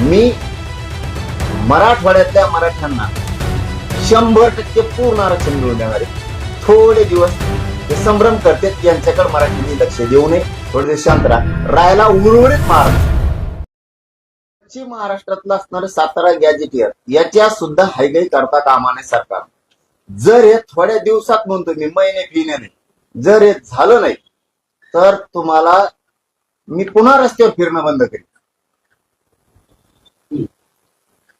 मी मराठवाड्यातल्या मराठ्यांना शंभर टक्के पूर्ण आरक्षण मिळवून देणार आहे. थोडे दिवस ते संभ्रम करतात यांच्याकडे मराठींनी लक्ष देऊ नये. थोडे दिवस शांत रायला राहायला उर्वरित महाराष्ट्र. पश्चिम महाराष्ट्रातलं असणारं सातारा गॅजेटियर याच्या सुद्धा हायगाई करता कामा नये सरकार. जर हे थोड्या दिवसात म्हणतो मी महिने पिण्याने जर हे झालं नाही तर तुम्हाला मी पुन्हा रस्त्यावर फिरणं बंद करेन बरं,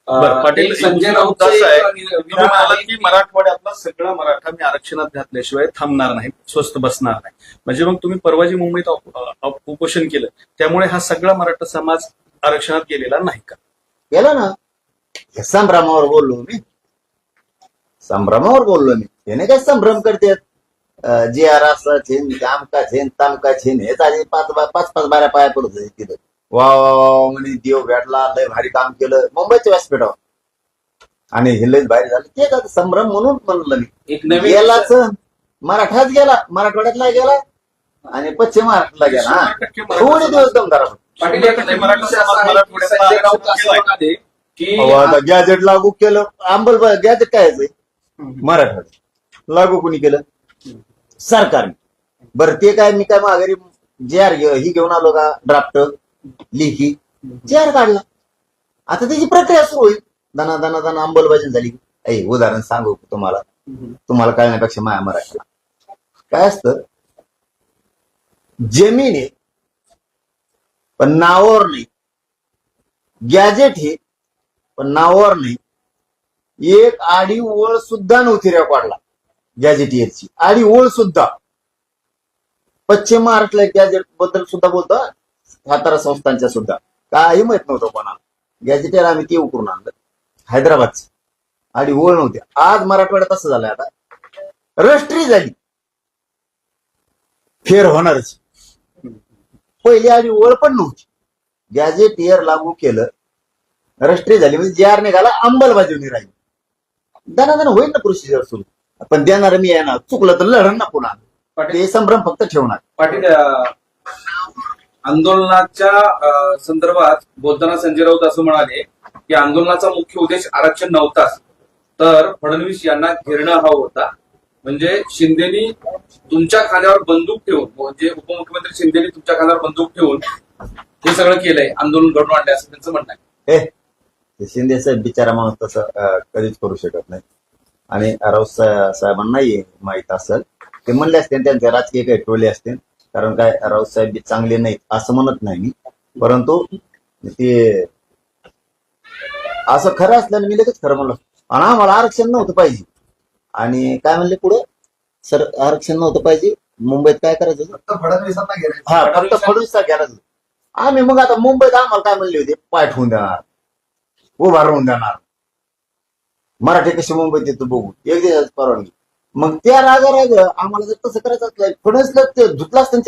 पाटील संजय मुद्दा असा आहे, तुम्ही म्हणालात की मराठवाड्यातला सगळा मराठा मी आरक्षणात घातल्याशिवाय थांबणार नाही स्वस्थ बसणार नाही. म्हणजे मग तुम्ही परवाजी मुंबईत उपोषण केलं. त्यामुळे हा सगळा मराठा समाज आरक्षणात गेलेला नाही का? केलं ना. हे संभ्रमावर बोललो मी. संभ्रमावर बोललो मी. त्याने काय संभ्रम करतात जे आर असं छेन आमका छेन तामका छेन हेच आधी पाच पाच पाच बाऱ्या पाया पडत तिथं. वा म्हणे देव भेटला लय भारी काम केलं. मुंबईच्या व्यासपीठावर आणि हे लय भारी झालं. ते का संभ्रम म्हणून म्हणलं मी. एक नवीन गेलाच. मराठाच गेला. मराठवाड्यातला गेला. आणि पश्चिम महाराष्ट्राला गेला. हा. थोडे दिवस दमदार. पाटील एक समाज संजय राऊत असं. म्हणाले की गॅजेट लागू केलं. अंबल गॅजेट काय आहे? मराठवाड्यात लागू कोणी केलं? सरकारने. बरं ते काय मी काय माघारी जे आर ही घेऊन आलो का? ड्राफ्ट लिखी. आर काढला. आता त्याची प्रक्रिया सुरू होईल. दना दना दना अंमलबजावणी झाली. ऐ उदाहरण सांगू तुम्हाला. तुम्हाला कळण्यापेक्षा माया मराठीला. काय असतं? जमीन आहे पण नावावर नाही. गॅजेट हे पण नावावर नाही. एक आडी ओळ सुद्धा नव्हती रेकॉर्डला गॅजेटियरची आडी ओळ सुद्धा. पश्चिम महाराष्ट्राला गॅजेटबद्दल सुद्धा बोलतो. सातारा संस्थांच्या सुद्धा. काही माहीत नव्हतं कोणाला. गॅजेटियर आम्ही ते उकरून आणलं. हैदराबादचं. आडी ओळ नव्हती. आज मराठवाड्यात असं झालंय आता. रष्ट्री झाली. फेर होणारच. पहिली आडी ओळ पण नव्हती. गॅजेटियर लागू केलं. रष्ट्री झाली. म्हणजे जे आर निघाला अंमलबजावणी राहील. दना होईल ना प्रोसिजर सुरू. पण देणार मी ना. चुकलं तर लढण ना पुन्हा. ते संभ्रम फक्त ठेवणार. पाटील आंदोलनाच्या संदर्भात बोलताना संजय राऊत असं म्हणाले की आंदोलनाचा मुख्य उद्देश आरक्षण नव्हताच तर फडणवीस यांना घेरणं हवं होता. म्हणजे शिंदेनी तुमच्या खांद्यावर बंदूक ठेवून म्हणजे उपमुख्यमंत्री शिंदेनी तुमच्या खांद्यावर बंदूक ठेवून हे सगळं केलंय आंदोलन घडून आणलंय असं त्यांचं म्हणणं आहे. हे शिंदे साहेब बिचारा माणूस तसं कधीच करू शकत नाही आणि राऊत साहेबांनाही माहीत असेल ते म्हणले असते त्यांचे राजकीय काही टोले असतील कारण काय राऊत साहेब बी चांगले नाहीत असं म्हणत नाही मी. परंतु ते असं खरं असल्यानं मी लगेच खरं म्हणलं. आणि आम्हाला आरक्षण नव्हतं पाहिजे. आणि काय म्हणले पुढे? सर आरक्षण नव्हतं पाहिजे. मुंबईत काय करायचं? फक्त फडणवीसांना हा फक्त घ्यायला आम्ही मग आता मुंबईत आम्हाला काय म्हणले होते? पाय ठेवून देणार उभा राहून देणार मराठी कशी मुंबईत येतो बघू. एक दिवस परवानगी. मग त्या रागा राग आम्हाला जर तसं करायचं असलं फडणवीसला ते धुतला असतं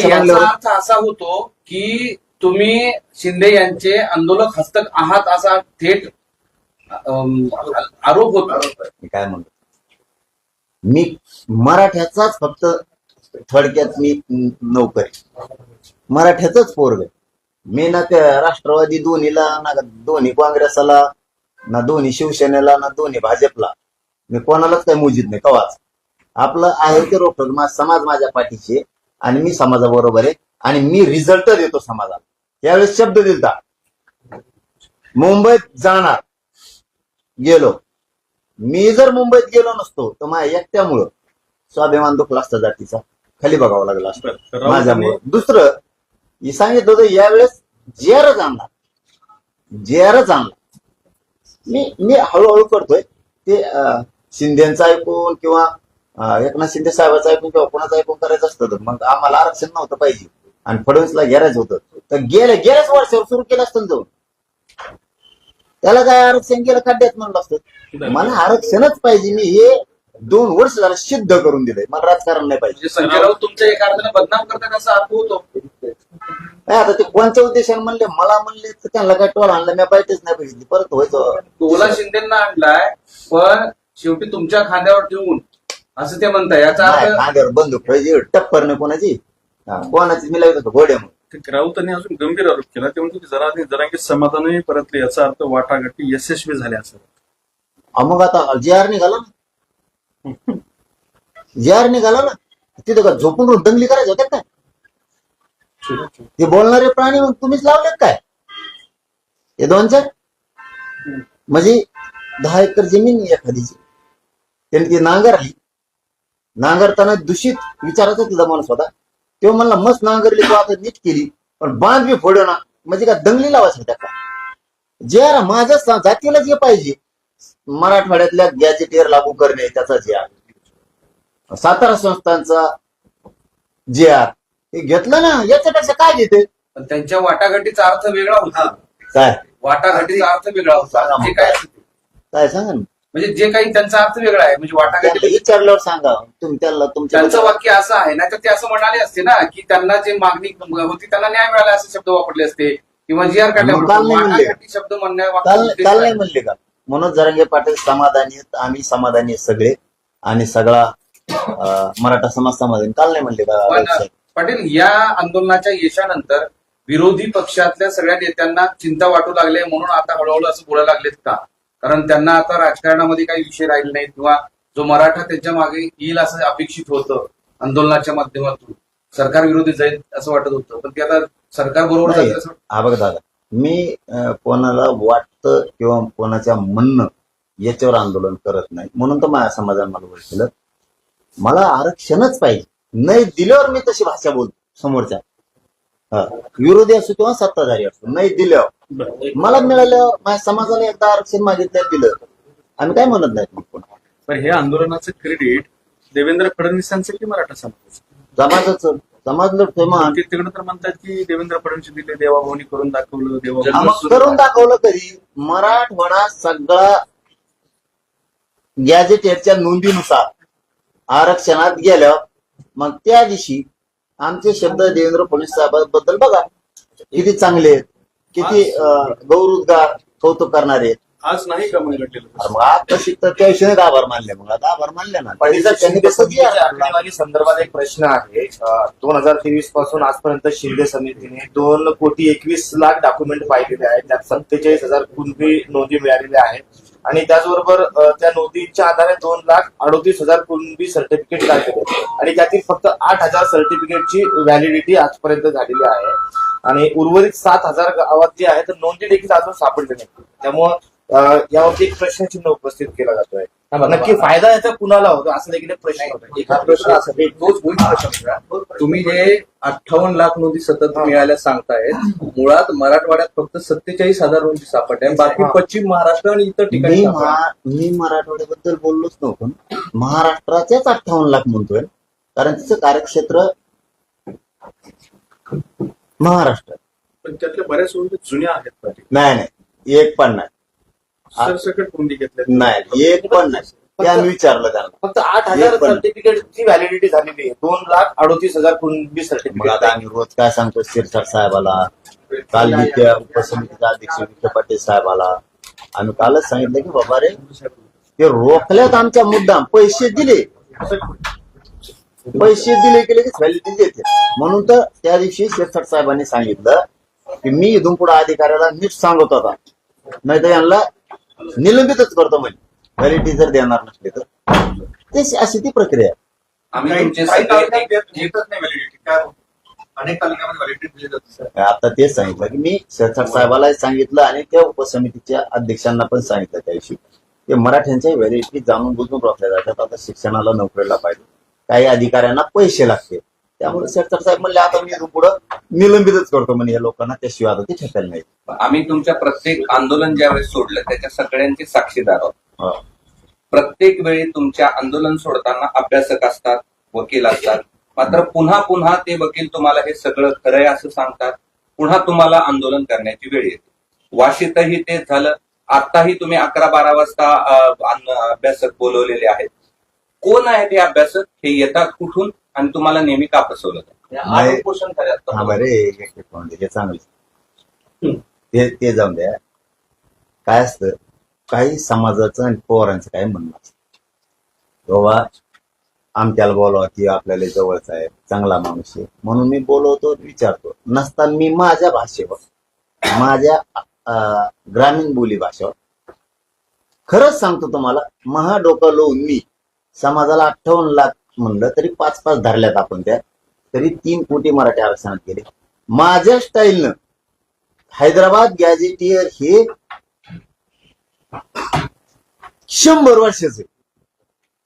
याचा म्हणल्यावर अर्थ असा होतो की तुम्ही शिंदे यांचे आंदोलक हस्तक आहात असा थेट अम, आरोप होतो. मी काय म्हणतो? मी मराठ्याचाच फक्त थोडक्यात मी नोकरी मराठ्याचाच पोरग मी ना त्या राष्ट्रवादी दोन्हीला ना दोन्ही काँग्रेसला ना दोन्ही शिवसेनेला ना दोन्ही भाजपला. मी कोणालाच काही मुजीत नाही. कवाच. आपलं आहे ते रोखोक मा समाज माझ्या पाठीशी आहे आणि मी समाजाबरोबर आहे आणि मी रिझल्ट देतो समाजाला. त्यावेळेस शब्द दिलता. मुंबईत जाणार. गेलो. मी जर मुंबईत गेलो नसतो तर माझ्या एकट्यामुळं स्वाभिमान दुखला असता जातीचा. खाली बघावं लागलं असतं. माझ्यामुळं. दुसरं सांगितलं होतं यावेळेस जेरच आणणार जेरच आणणार मी मी हळूहळू करतोय. ते शिंदेचं ऐकून किंवा एकनाथ शिंदे साहेबाचं ऐकून किंवा कोणाचं ऐकून करायचं असतं तर मग आम्हाला आरक्षण नव्हतं पाहिजे. आणि फडणवीसला घेरायचं होतं. तर गेल्या गेल्याच वर्षावर सुरू केलं असतं जाऊन. त्याला काय आरक्षण गेलं खड्ड्यात म्हणलं असतं मला आरक्षणच पाहिजे मी हे दोन वर्ष झालं सिद्ध करून दिलंय. मला राजकारण नाही पाहिजे. संजय राऊत तुमच्या एका अर्थाने बदनाम करतात असा अर्थ होतो. नाही आता ते कोणत्या उद्देशाने म्हणले? मला म्हणले तर त्यांना काय टोल आणला मी पाहिजेच नाही पाहिजे परत व्हायचं. टोला शिंदेना आणलाय पण शेवटी तुमच्या खांद्यावर ठेवून असं ते म्हणताय. याचा अर्थ खांद्यावर बंदूक पाहिजे टप्पर नाही कोणाची. हा, कोणाची मी लागत होतो घोड्यामुळे ते राऊतांनी अजून गंभीर आरोप केला. ते म्हणतो की जरा जरांगी समाधानही परतले. याचा अर्थ वाटाघाटी यशस्वी झाल्या असं. मग आता जे आर निघाला ना. जे आर निघाला ना तिथं का झोपून राहून दंगली करायचं होत्या काय? ते बोलणारे प्राणी मग तुम्हीच लावलेत काय? हे दोन चार? म्हणजे दहा एकर जमीन एखादीची. त्यांनी ती नांगरली नांगरताना दूषित विचाराचा तिचा माणूस होता तेव्हा म्हणला मस्त नांगरली तो आता नीट केली पण बांध बी फोड ना म्हणजे काय दंगली लावायचं होत्या का जे आर माझ्या जातीला जे पाहिजे मराठवाड्यातल्या गॅजेटियर लागू करणे त्याचा जे आर सातारा संस्थांचा जे आर हे घेतलं ना याच्यापेक्षा काय घेते? पण त्यांच्या वाटाघाटीचा अर्थ वेगळा होता. काय? वाटाघाटीचा अर्थ वेगळा होता. काय सांगा ना? म्हणजे जे काही त्यांचा अर्थ वेगळा आहे म्हणजे वाटाघाटी विचारल्यावर सांगा तुमच्या त्यांचं वाक्य असं आहे ना तर ते असं म्हणाले असते ना की त्यांना जे मागणी होती त्यांना न्याय मिळाला असे शब्द वापरले असते किंवा जी आर. वाटाघाटी शब्द म्हणण्या. म्हणले का मनोज जरांगे पाटील समाधानी आहेत आम्ही समाधानी आहेत सगळे आणि सगळा मराठा समाज समाधानी काल नाही म्हणले का? पाटील या आंदोलनाच्या यशानंतर विरोधी पक्षातल्या सगळ्या नेत्यांना चिंता वाटू लागले म्हणून आता हळूहळू असं बोलायला लागलेत का कारण त्यांना आता राजकारणामध्ये काही विषय राहिले नाहीत किंवा जो मराठा त्यांच्या मागे येईल असं अपेक्षित होतं आंदोलनाच्या माध्यमातून. सरकार विरोधी जाईल असं वाटत होतं. पण ते आता सरकार बरोबर असं हा बघ दादा मी कोणाला वाटतं किंवा कोणाच्या म्हणणं याच्यावर आंदोलन करत नाही. म्हणून तर माझ्या समाजाने मला केलं. मला आरक्षणच पाहिजे. नाही दिल्यावर मी तशी भाषा बोलतो समोरच्या. विरोधी असो किंवा सत्ताधारी असो नाही दिल्यावर. मला मिळालं माझ्या समाजाने एकदा आरक्षण मागितलं दिलं. आम्ही काय म्हणत नाही पण हे आंदोलनाचं क्रेडिट देवेंद्र फडणवीसांचं की मराठा समाजाचं? समाजाच. समाज लढतोय मग. ते तिकडे तर म्हणतात की देवेंद्र फडणवीस दिले देवाभावनी करून दाखवलं आम्हाला करून दाखवलं. कधी मराठवाडा सगळा गॅजेटेडच्या नोंदीनुसार आरक्षणात गेल्यावर मग त्या दिवशी आमचे शब्द देवेंद्र फडणवीस साहेबांबद्दल बघा. किती चांगले आहेत. किती अं, गौरवोद्गार कौतुक करणारे आहेत? आज नाही का मग घडलेलं मग आज तशी तर त्या आभार मानले मग आता आभार मानले ना. पहिला त्यांनी शिंदे कसं? आकडेवारी संदर्भात एक प्रश्न आहे. दोन हजार तेवीसपासून आजपर्यंत शिंदे समितीने दोन कोटी एकवीस लाख डॉक्युमेंट पाहिलेले आहेत. त्यात सत्तेचाळीस हजार कुणबी नोंदी मिळालेल्या आहेत. आणि त्याचबरोबर त्या नोंदीच्या आधारे दोन लाख अडोतीस हजार कुणबी सर्टिफिकेट लागले आणि त्यातील फक्त आठ हजार सर्टिफिकेटची व्हॅलिडिटी आजपर्यंत झालेली आहे. आणि उर्वरित सात हजार गावात जे आहे तर नोंदी देखील अजून सापडली नाही त्यामुळं यावरती एक प्रश्नचिन्ह उपस्थित केला जातोय. नक्की फायदा याचा कुणाला होतो असं देखील एक प्रश्न होतो. एक प्रश्न असा तोच होईल प्रश्न तुम्ही जे अठ्ठावन्न लाख नोंदी सतत मिळाल्या सांगतायत मुळात मराठवाड्यात फक्त सत्तेचाळीस हजार नोंदी सापडल्या बाकी हा. पश्चिम महाराष्ट्र आणि इतर ठिकाणी मी मराठवाड्याबद्दल बोललोच नव्हतो. ना. महाराष्ट्राच्याच अठ्ठावन्न लाख म्हणतोय कारण तिचं कार्यक्षेत्र महाराष्ट्र. पण त्यातल्या बऱ्याच नोंदी जुन्या आहेत नाही नाही. एक पण नाही. सरसकट नोंदी घेतल्या? नाही एक पण नाही. ते आम्ही विचारलं त्यांना. फक्त आठ हजार एक पण. सर्टिफिकेटची व्हॅलिडिटी झालेली आहे. दोन लाख अडोतीस हजार कुणबी मग सर्टिफिकेट आता आम्ही रोज काय सांगतो शिरसाट साहेबाला? काल मी त्या उपसमितीचा अध्यक्ष विखे पाटील साहेबाला. आम्ही कालच सांगितलं की बाबा रे ते रोखल्यात आमच्या मुद्दाम. पैसे दिले. पैसे दिले की लगेच व्हॅलिडिटी देते. म्हणून तर त्या दिवशी शिरसाट साहेबांनी सांगितलं की मी इथून पुढे अधिकाऱ्याला नीट सांगत होता नाही तर यांना निलंबितच करतो म्हणजे व्हॅलिडिटी जर देणार नसले तर. ते अशी ती प्रक्रिया आहे. आम्ही तुमचे काही सगळे तालुक्यात घेतच नाही व्हॅलिडिटी काय अनेक तालुक्यामध्ये व्हॅलिडिटी दिली जाते आता तेच सांगितलं की मी शिरसाट साहेबाला सांगितलं आणि त्या उपसमितीच्या अध्यक्षांना पण सांगितलं त्या दिवशी की मराठ्यांच्या व्हॅलिडिटी जाणून बुजून रोखल्या जातात. आता शिक्षणाला नोकरीला पाहिजे. काही अधिकाऱ्यांना पैसे लागते त्यामुळे शिरसाट साहेब म्हणले आता मी पुढं निलंबितच करतो म्हणजे या लोकांना त्याशिवाय आता ते ठेकायला नाही आम्ही तुमच्या प्रत्येक आंदोलन ज्यावेळेस सोडलं त्याच्या सगळ्यांचे साक्षीदार आहोत. प्रत्येक वेळी तुमच्या आंदोलन सोडताना अभ्यासक असतात वकील असतात. मात्र पुन्हा पुन्हा ते वकील तुम्हाला हे सगळं खरंय असं सांगतात. पुन्हा तुम्हाला आंदोलन करण्याची वेळ येते. वाशीतही तेच झालं. आताही तुम्ही अकरा बारा वाजता अभ्यासक बोलवलेले आहेत. कोण आहेत हे अभ्यासक? हे येतात कुठून? आणि तुम्हाला नेहमी का फसवलं? नाही. पोषण हा असतात. बरे एक एक मिनिट, हे चांगलं. ते ते जाऊन द्या. काय असतं? काही समाजाचं आणि पवारांचं काय म्हणणं असतं. बाबा आमच्याला बोलावं की आपल्याला जवळचा आहे. चांगला माणूस आहे. म्हणून मी बोलवतो विचारतो. नसताना मी माझ्या भाषेवर माझ्या अं, ग्रामीण बोली भाषेवर खरंच सांगतो तुम्हाला महा डोकं लावून मी समाजाला अठ्ठावन्न लाख म्हणलं तरी पाच पाच धरल्यात आपण त्या. तरी तीन कोटी मराठी आरक्षणात गेले. माझ्या स्टाईलनं हैदराबाद गॅजेटियर हे शंभर वर्षाचे.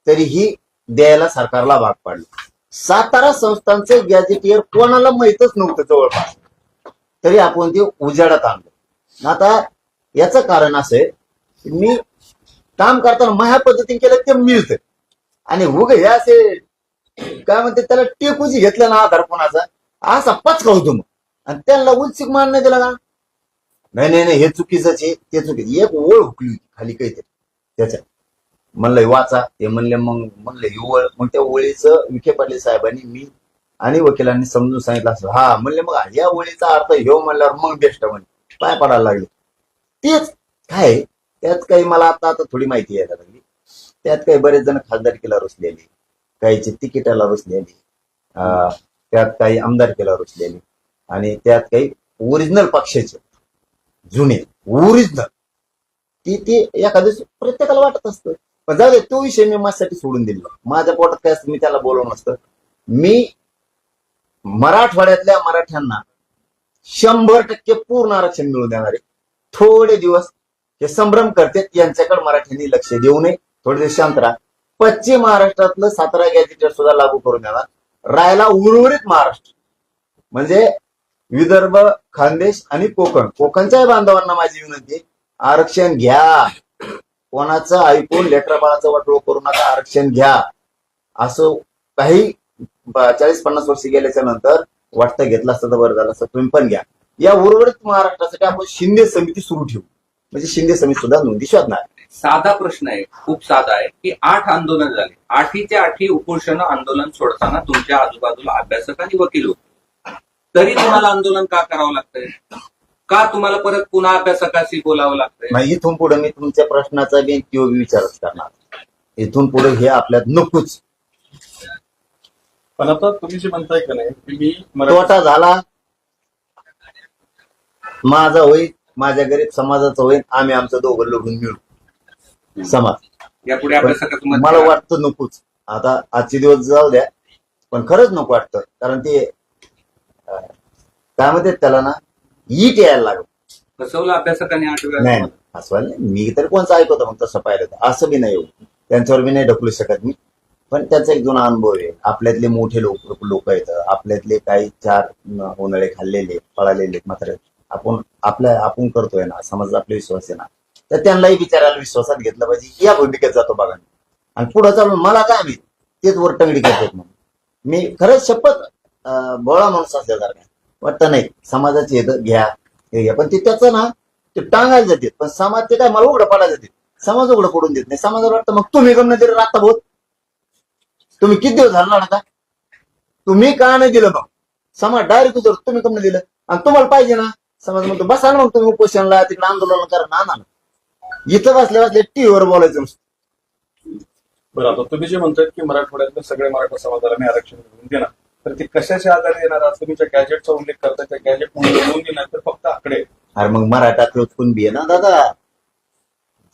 तरीही द्यायला सरकारला भाग पाडलं. सातारा संस्थांचे गॅजेटियर कोणाला माहीतच नव्हतं जवळपास. तरी आपण ते उजाडात आणलं. आता याचं कारण असं मी काम करताना माझ्या पद्धतीने केलं ते मिळतं आणि उग हे असे काय म्हणते त्याला टेकूच घेतलं ना आधार कोणाचा असा पचका होतो मग. आणि त्यांना उलसिक मान नाही दिला का? नाही नाही नाही हे चुकीचंच आहे ते चुकीचं एक ओळ हुकली होती खाली काहीतरी त्याच्यात. म्हणलं वाचा. ते म्हणले मग म्हणलं ही ओळ मग त्या ओळीचं विखे पाटील साहेबांनी मी आणि वकिलांनी समजून सांगितलं असं. हा म्हणले मग या ओळीचा अर्थ ह्यो म्हणल्यावर मग बेस्ट म्हणजे पाय पडायला लागले. तेच काय त्यात काही मला आता आता थोडी माहिती यायला लागली त्यात काही बरेच जण खासदारकीला रुसलेली. काहीची तिकिटाला रुसलेली. अं, त्यात काही आमदारकीला रुसलेली. आणि त्यात काही ओरिजिनल पक्षाचे. जुने ओरिजिनल. ती ती एखाद्या प्रत्येकाला वाटत असतं. पण जाऊ दे तो विषय मी माझ्यासाठी सोडून दिला माझ्या पोटात काय असतं मी त्याला बोलवलं नसतं. मी मराठवाड्यातल्या मराठ्यांना शंभर टक्के पूर्ण आरक्षण मिळू देणारे. थोडे दिवस हे संभ्रम करते यांच्याकडे मराठ्यांनी लक्ष देऊ नये. थोडे दिवस शांत राहा. पश्चिम महाराष्ट्रातलं सातारा गॅजेटर सुद्धा लागू करून देणार राहायला उर्वरित महाराष्ट्र. म्हणजे विदर्भ खानदेश आणि कोकण. कोकणच्याही बांधवांना माझी विनंती आरक्षण घ्या. कोणाचं ऐकून लेकराबाळाचं वाटोळ करू नका आरक्षण घ्या. असं काही चाळीस पन्नास वर्ष गेल्याच्यानंतर वाटतं घेतलं असतं तर बरं झालं असतं तुम्ही पण घ्या. या उर्वरित महाराष्ट्रासाठी आपण शिंदे समिती सुरू ठेवू. म्हणजे शिंदे समिती सुद्धा नोंदी शोधणार. साधा प्रश्न आहे खूप साधा आहे की आठ आंदोलन झाले. आठीचे आठी उपोषण आंदोलन सोडताना तुमच्या आजूबाजूला अभ्यासक आणि वकील होते. तरी तुम्हाला आंदोलन का करावं लागतंय? का तुम्हाला परत पुन्हा अभ्यासकाशी बोलावं लागतंय? मग इथून पुढे मी तुमच्या प्रश्नाचा बी किंवा विचारच करणार. इथून पुढे हे आपल्यात नकोच. पण आता तुम्ही जे म्हणताय का नाही की मी तोटा झाला. माझा होईल माझ्या गरीब समाजाचा होईल आम्ही आमचं दोघं लढून मिळू. समाज. यापुढे मला? वाटतं नकोच. आता आजचे दिवस जाऊ द्या पण खरंच नको वाटतं कारण ते काय म्हणतात त्याला ना ईट यायला लागलं. फसवलं अभ्यासकाने आठ नाही. मी तर कोणचं ऐकवतो मग तसं पाहिलं तर असं बी नाही येऊ त्यांच्यावर बी नाही ढकलू शकत मी. पण त्याचा एक जुना अनुभव आहे. आपल्यातले मोठे लोक लोक आहेत. आपल्यातले काही चार उन्हाळे खाल्लेले पळालेले मात्र. आपण आपल्या आपण करतोय ना. समाज आपले विश्वास आहे ना. तर त्यांनाही विचारायला विश्वासात घेतलं पाहिजे. या भूमिकेत जातो बघा आणि पुढे चालून मला काय माहीत? तेच वरटंगडी करतात म्हणून. मी खरंच शपथ बोळा माणूस असल्यासारखा वाटतं नाही समाजाचे येतं घ्या हे घ्या. पण ते त्याचं ना ते टांगायला जाते पण समाज ते काय मला उघडं पाडायला जाते समाज उघडं पडून देत नाही. समाजाला वाटतं मग तुम्ही गमन तरी राहता भाऊ तुम्ही किती दिवस झाला ना तुम्ही का नाही दिलं मग? समाज डायरेक्ट तुम्ही कमनं दिलं. आणि तुम्हाला पाहिजे ना समाज म्हणतो बसा ना मग तुम्ही उपोषणला तिकडे आंदोलन करा ना ना. इथं बसल्या बसल्या टीव्हीवर बोलायचं. बरं आता तुम्ही जे म्हणताय की मराठवाड्यातल्या सगळे मराठा समाजाला मी आरक्षण मिळवून देणार तर ते कशाच्या आधारे येणार आज तुम्ही ज्या गॅजेटचा उल्लेख करताय त्या गॅजेट म्हणून मिळवून देणार तर फक्त आकडे. अरे मग मराठा तोच कुणबी आहे ना दादा?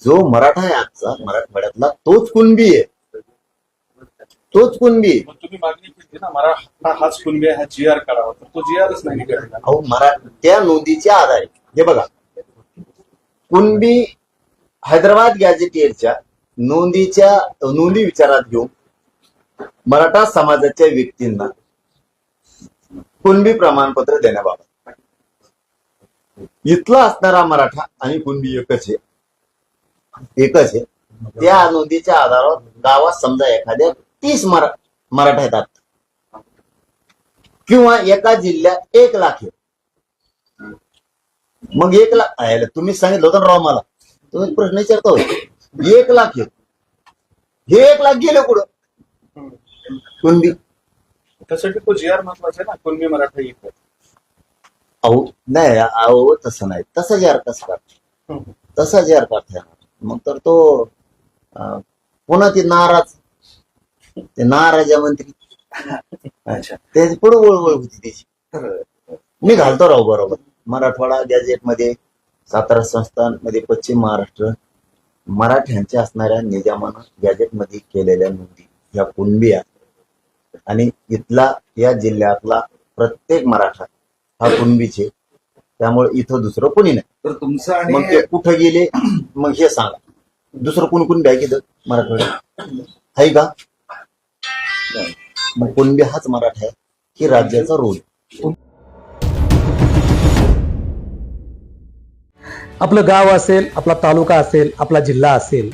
जो मराठा आहे आजचा मराठवाड्यातला तोच कुणबी आहे? तोच कुणबी आहे. मग तुम्ही मागणी केली ना मराठा हाच कुणबी आहे हा जी आर करावा तर तो जी आरच नाही निघालेला अहो मरा त्या नोंदीच्या आधारे हे बघा. कुणबी हैदराबाद गॅजेटियरच्या नोंदीच्या नोंदी विचारात घेऊन मराठा समाजाच्या व्यक्तींना कुणबी प्रमाणपत्र देण्याबाबत. इथला असणारा मराठा आणि कुणबी एकच आहे. एकच आहे. त्या नोंदीच्या आधारावर गावात समजा एखाद्या तीस मरा मराठा येतात. किंवा एका जिल्ह्यात एक लाख आहे. मग एक लाख तुम्ही सांगितलं होतं ना राव मला. तुम्ही प्रश्न विचारता होय. एक लाख आहे हे एक लाख गेले कुठं? कुणबी. त्यासाठी तो जी आर महत्त्वाचा आहे ना कुणबी मराठा येतो अहो नाही अहो तसं नाही. तसा जे अर्थ करता तसा जे अर्थ येणार मग तर तो पुन्हा ती नाराज. ते नाराजा मंत्री अच्छा. त्याची पुढे वळवळ होती त्याची. मी घालतो राव बरोबर. मराठवाडा गॅजेटमध्ये सातारा संस्थानमध्ये पश्चिम महाराष्ट्र मराठ्यांच्या असणाऱ्या निजामानं गॅजेटमध्ये केलेल्या नोंदी ह्या कुणबी आहेत. आणि इथला या जिल्ह्यातला प्रत्येक मराठा हा कुणबीचे त्यामुळे इथं दुसरं कोणी नाही. तर तुमचं मग ते कुठं गेले? मग हे सांगा. दुसरं कोण कोण बॅग इथं मराठवाड्यात. आहे का. मग कुणबी हाच मराठा आहे की राज्याचा रोल. आपलं गाव असेल आपला तालुका असेल आपला जिल्हा असेल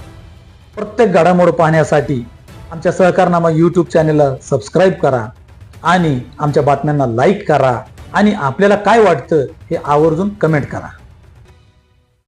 प्रत्येक घडामोड पाहण्यासाठी आमच्या सहकारनामा यूट्यूब चॅनेलला सबस्क्राईब करा आणि आमच्या बातम्यांना लाईक करा आणि आपल्याला काय वाटतं हे आवर्जून कमेंट करा.